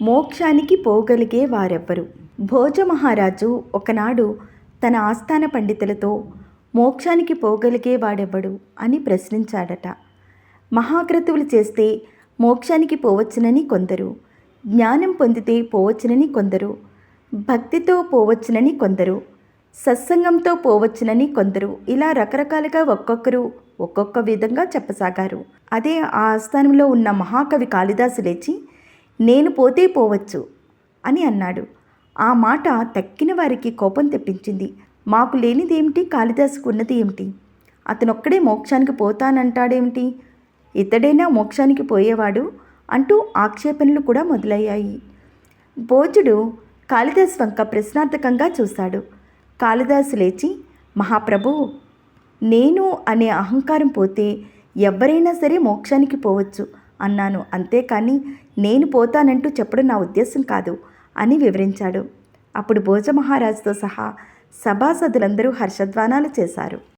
మోక్షానికి పోగలిగే వారెవ్వరు. భోజ మహారాజు ఒకనాడు తన ఆస్థాన పండితులతో మోక్షానికి పోగలిగే వాడెవ్వడు అని ప్రశ్నించాడట. మహాక్రతువులు చేస్తే మోక్షానికి పోవచ్చునని కొందరు జ్ఞానం పొందితే పోవచ్చునని కొందరు భక్తితో పోవచ్చునని కొందరు సత్సంగంతో పోవచ్చునని కొందరు ఇలా రకరకాలుగా ఒక్కొక్కరు ఒక్కొక్క విధంగా చెప్పసాగారు. అదే ఆ ఆస్థానంలో ఉన్న మహాకవి కాళిదాసు లేచి నేను పోతే పోవచ్చు అని అన్నాడు. ఆ మాట తక్కిన వారికి కోపం తెప్పించింది. మాకు లేనిదేమిటి? కాళిదాసుకు ఉన్నది ఏమిటి? అతనొక్కడే మోక్షానికి పోతానంటాడేమిటి? ఇతడైనా మోక్షానికి పోయేవాడు? అంటూ ఆక్షేపణలు కూడా మొదలయ్యాయి. భోజుడు కాళిదాస్ వంక ప్రశ్నార్థకంగా చూశాడు. కాళిదాసు లేచి మహాప్రభు నేను అనే అహంకారం పోతే ఎవరైనా సరే మోక్షానికి పోవచ్చు. అన్నాను. అంతేకాని నేను పోతానంటూ చెప్పడం నా ఉద్దేశం కాదు అని వివరించాడు. అప్పుడు భోజమహారాజుతో సహా సభాసదులందరూ హర్షధ్వానాలు చేశారు.